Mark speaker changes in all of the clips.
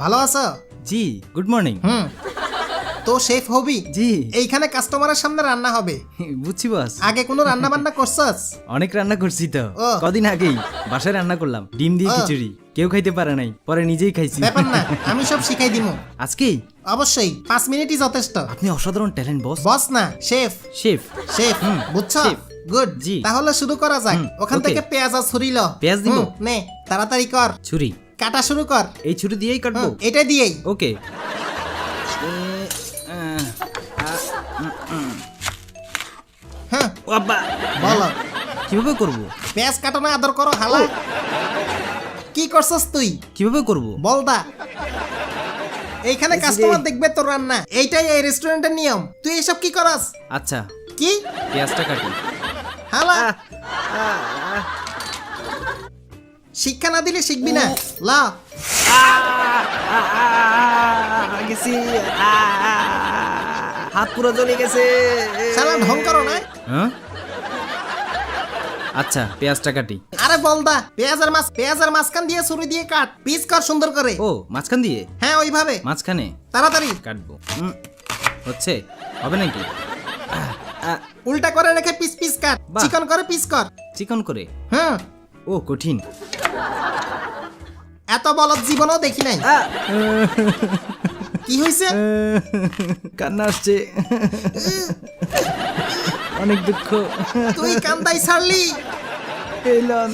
Speaker 1: ভালো আছো?
Speaker 2: জি গুড মর্নিং
Speaker 1: হুম। তো শেফ হবি
Speaker 2: জি।
Speaker 1: এইখানে কাস্টমারের সামনে রান্না হবে।
Speaker 2: বুঝছি বস
Speaker 1: আগে কোনো রান্না বান্না করছস?
Speaker 2: অনেক রান্না করছি তো।
Speaker 1: ও।
Speaker 2: কদিন আগেই বাসায় রান্না করলাম ডিম দিয়ে
Speaker 1: ও।
Speaker 2: খিচুড়ি। কেউ খাইতে পারে নাই পরে নিজেই খাইছি।
Speaker 1: ব্যাপার না আমি সব শিখাই দিমু।
Speaker 2: আজকেই?
Speaker 1: অবশ্যই পাঁচ মিনিটই যথেষ্ট।
Speaker 2: আপনি অসাধারণ ট্যালেন্ট বস
Speaker 1: বস না শেফ
Speaker 2: শেফ
Speaker 1: শেফ বুঝছ?
Speaker 2: শেফ।
Speaker 1: গুড
Speaker 2: জি।
Speaker 1: তাহলে শুরু করা যাক।
Speaker 2: হুম,
Speaker 1: ওখান। থেকে পেঁয়াজ আর ছুরি ল।
Speaker 2: পেঁয়াজ দিব?
Speaker 1: হুম, নে তাড়াতাড়ি কর।
Speaker 2: ছুরি।
Speaker 1: কাটা শুরু কর।
Speaker 2: এই ছুরি দিয়েই কাটবো?
Speaker 1: এটা দিয়েই।
Speaker 2: ওকে।
Speaker 1: হ্যাঁ
Speaker 2: বাবা
Speaker 1: বলো।
Speaker 2: কীভাবে করব?
Speaker 1: পেঁয়াজ কাটানো আদর করো হালা। কি করছস তুই?
Speaker 2: কীভাবে করব?
Speaker 1: বলদা। এইখানে
Speaker 2: এই
Speaker 1: কাস্টমার দেখবে তোর রান্না। এইটাই এই রেস্টুরেন্টের নিয়ম। তুই এসব কি করস?
Speaker 2: আচ্ছা।
Speaker 1: কি?
Speaker 2: পেঁয়াজটা কাটি।
Speaker 1: হালা। শিক্ষা না দিলে শিখবি না। লা।
Speaker 2: গেছি। হাত পুরো জ্বলে গেছে।
Speaker 1: শালা ঢং করো না।
Speaker 2: হ্যাঁ? আচ্ছা পেঁয়াজটা কাটি।
Speaker 1: আরে বলদা পেঁয়াজের মাছ পেঁয়াজের মাঝখান দিয়ে ছুরি দিয়ে কাট। পিস কর সুন্দর করে।
Speaker 2: ও মাঝখান দিয়ে?
Speaker 1: হ্যাঁ ওইভাবে।
Speaker 2: মাঝখানে?
Speaker 1: তাড়াতাড়ি।
Speaker 2: কাটবো। হচ্ছে? হবে নাকি?
Speaker 1: উল্টা করে রেখে পিস পিস কাট। চিকন করে পিস কর।
Speaker 2: চিকন করে?
Speaker 1: হ্যাঁ।
Speaker 2: ও কঠিন।
Speaker 1: এত বলদ জীবনও দেখি নাই। কি হয়েছে
Speaker 2: কান্না আসছে। অনেক দুঃখ।
Speaker 1: তুই কান্দাই ছাড়লি।
Speaker 2: এলন।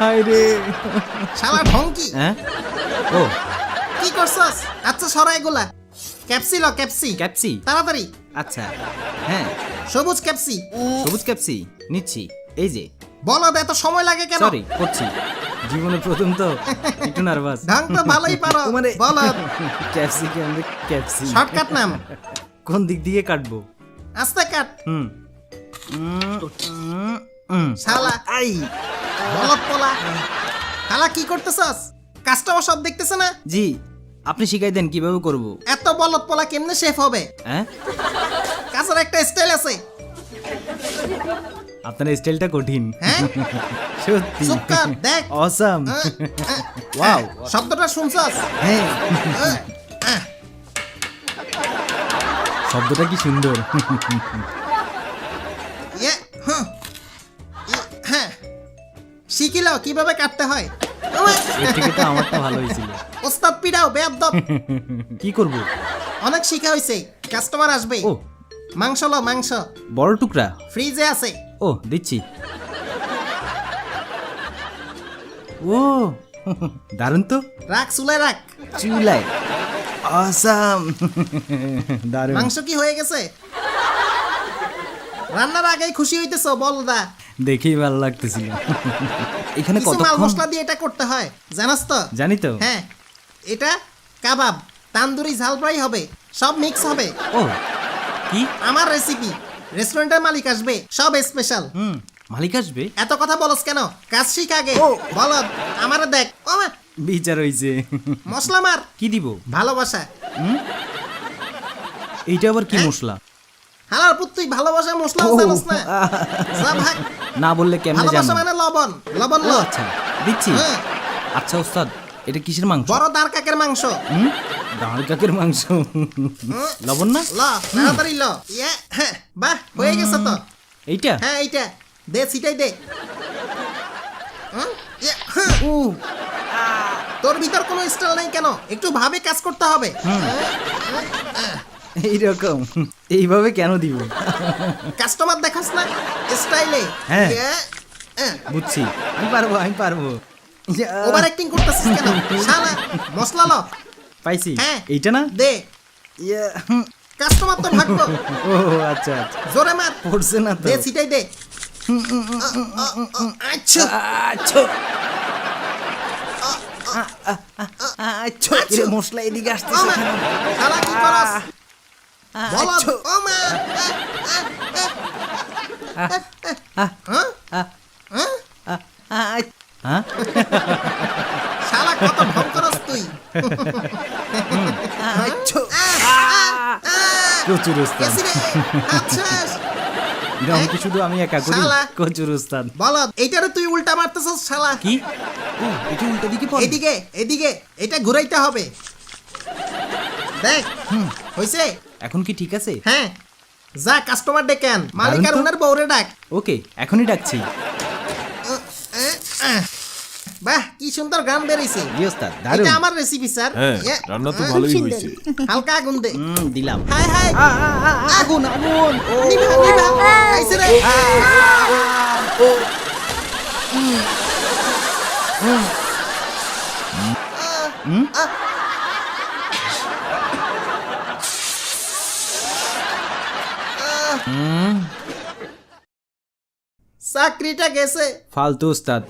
Speaker 2: হায় রে।
Speaker 1: শালা ঢংকি
Speaker 2: হ্যাঁ? ও।
Speaker 1: কি করছস? আচ্ছা সরা এগুলা। ক্যাপসি ল ক্যাপসি।
Speaker 2: ক্যাপসি?
Speaker 1: তাড়াতাড়ি।
Speaker 2: আচ্ছা। হ্যাঁ।
Speaker 1: সবুজ ক্যাপসি।
Speaker 2: সবুজ ক্যাপসি। নিচ্ছি। এই যে।
Speaker 1: বলদ এত সময় লাগে কেন?
Speaker 2: সরি করছি। জীবনে প্রথম তো একটু নার্ভাস
Speaker 1: ঢং তো ভালোই পারো
Speaker 2: মানে
Speaker 1: বলদ
Speaker 2: ক্যাপসি কি ক্যাপসি
Speaker 1: শর্টকাট নাম?
Speaker 2: কোন দিক দিয়ে কাটবো?
Speaker 1: আস্তে কাট।
Speaker 2: হুম।
Speaker 1: শালা।
Speaker 2: আই।
Speaker 1: বলদ পোলা। শালা কি করতেছস? কাস্টমার সব দেখতেছে না?
Speaker 2: জি আপনি শিখাই দেন কীভাবে করব?
Speaker 1: এত বলদ পোলা কেমনে শেফ হবে?
Speaker 2: হ্যাঁ?
Speaker 1: কাছের একটা স্টাইল আছে।
Speaker 2: আপনার স্টাইলটা কঠিন।
Speaker 1: হ্যাঁ?
Speaker 2: সত্যি।
Speaker 1: চুপ কর, দেখ।
Speaker 2: অসাম
Speaker 1: আহ, আহ,
Speaker 2: ওয়াও
Speaker 1: শব্দটা শুনছস?
Speaker 2: হ্যাঁ।
Speaker 1: আহ,
Speaker 2: শব্দটা কি সুন্দর।
Speaker 1: ইয়ে, হুম, ই, হ্যাঁ। শিখিল কীভাবে কাটতে হয়।
Speaker 2: এর থেকে তো ভালো হয়েছিল
Speaker 1: ওস্তাদ পিড়াও বেয়াদব।
Speaker 2: কি করব?
Speaker 1: অনেক শিখা হয়েছে কাস্টমার আসবে।
Speaker 2: ও
Speaker 1: মাংস লো মাংস।
Speaker 2: বড় টুকরা?
Speaker 1: ফ্রিজে আছে।
Speaker 2: ও দিচ্ছি। ও দারুণ তো।
Speaker 1: রাখ চুলায় রাখ।
Speaker 2: অসাম দারুণ।
Speaker 1: মাংস কি হয়ে গেছে? রান্নার আগেই খুশি হইতেছ বলদা
Speaker 2: দেখেই ভালো লাগতেছিল। এখানে
Speaker 1: কিছু মাল মশলা দিয়ে এটা করতে হয় জানাস তো?
Speaker 2: জানি তো।
Speaker 1: হ্যাঁ এটা কাবাব তান্দুরি ঝাল ফ্রাই হবে সব মিক্স হবে।
Speaker 2: ও কি?
Speaker 1: আমার রেসিপি রেস্টুরেন্টের মালিক আসবে সব স্পেশাল
Speaker 2: হুম মালিক আসবে?
Speaker 1: এত কথা বলস কেন? কাজ শিখ আগে। বলদ আমারে দেখ। ও মা,
Speaker 2: বিচার হইছে।
Speaker 1: মশলা মার।
Speaker 2: কি দিব?
Speaker 1: ভালোবাসা।
Speaker 2: এইটা আবার কি
Speaker 1: হ্যাঁ?
Speaker 2: মশলা?
Speaker 1: হালার পুত তুই ভালোবাসা মশলা
Speaker 2: ও,
Speaker 1: জানোস না? যা ভাগ।
Speaker 2: না বললে কেমনে
Speaker 1: ভালোবাসা
Speaker 2: জানো
Speaker 1: মানে লবণ। লবণ
Speaker 2: ও
Speaker 1: ল
Speaker 2: আচ্ছা। দিচ্ছি।
Speaker 1: হ্যাঁ।
Speaker 2: আচ্ছা ওস্তাদ। এটা কিসের মাংস?
Speaker 1: বড় দাঁড় কাকের মাংস।
Speaker 2: হুম? দাঁড় কাকের মাংস। লবণ না?
Speaker 1: ল তাড়াতাড়ি ল। ইয়ে হ্যাঁ বাহ হয়ে গেছে তো।
Speaker 2: এইটা?
Speaker 1: হ্যাঁ এইটা। দে সিটাই দে। ইয়ে, হ্যাঁ।
Speaker 2: ও।
Speaker 1: তোর ভিতর কোনো স্টাইল নেই কেন? একটু ভাবে কাজ করতে হবে।
Speaker 2: এইরকম। এইভাবে কেন দিব?
Speaker 1: কাস্টমার দেখাস না স্টাইলে
Speaker 2: হ্যাঁ। বুঝছি। আমি পারব আমি পারব। ইয়া,
Speaker 1: ওভার অ্যাক্টিং করতেছিস কেন শালা মশলা ল
Speaker 2: পাইছি
Speaker 1: হ্যাঁ।
Speaker 2: এইটা না
Speaker 1: দে
Speaker 2: ইয়া।
Speaker 1: কাস্টমার তো ভাগবো
Speaker 2: ও আচ্ছা আচ্ছা
Speaker 1: জোরে মার
Speaker 2: পড়ছে না তো
Speaker 1: দে সিটাই দে আচ্ছা
Speaker 2: আচ্ছা আচ্ছা এর মশলা এদিকে আসতেছে?
Speaker 1: শালা কি করস বল
Speaker 2: আচ্ছা।
Speaker 1: ওমা হ্যাঁ হ্যাঁ
Speaker 2: হ্যাঁ
Speaker 1: শালা কত ভং করস তুই। গেছি রে, হাত শেষ।
Speaker 2: রং কি শুধু আমি একা করি?
Speaker 1: শালা।
Speaker 2: কচুর উস্তাদ।
Speaker 1: বলদ এইটারে তুই উল্টা মারতেছস শালা।
Speaker 2: কি? ও এটা উল্টো দিকে পড়ে।
Speaker 1: এদিকে এদিকে এটা ঘুরাইতে হবে। দেখ হইছে?
Speaker 2: এখন কি ঠিক আছে?
Speaker 1: হ্যাঁ। যা কাস্টমার ডেকেন মালিক আর। ওনার বউরে ডাক।
Speaker 2: ওকে এখনই ডাকছি।
Speaker 1: বাহ কি সুন্দর গান বেরিয়েছে।
Speaker 2: জি ওস্তাদ দারুণ
Speaker 1: এটা আমার রেসিপি স্যার।
Speaker 3: হ্যাঁ রান্না তো ভালোই হয়েছে।
Speaker 1: হালকা আগুন দে।
Speaker 2: হুম দিলাম।
Speaker 1: High high.
Speaker 2: আগুন আগুন।
Speaker 1: নিভা নিভা। রে। চাকরিটা গেছে।
Speaker 2: ফালতু উস্তাদ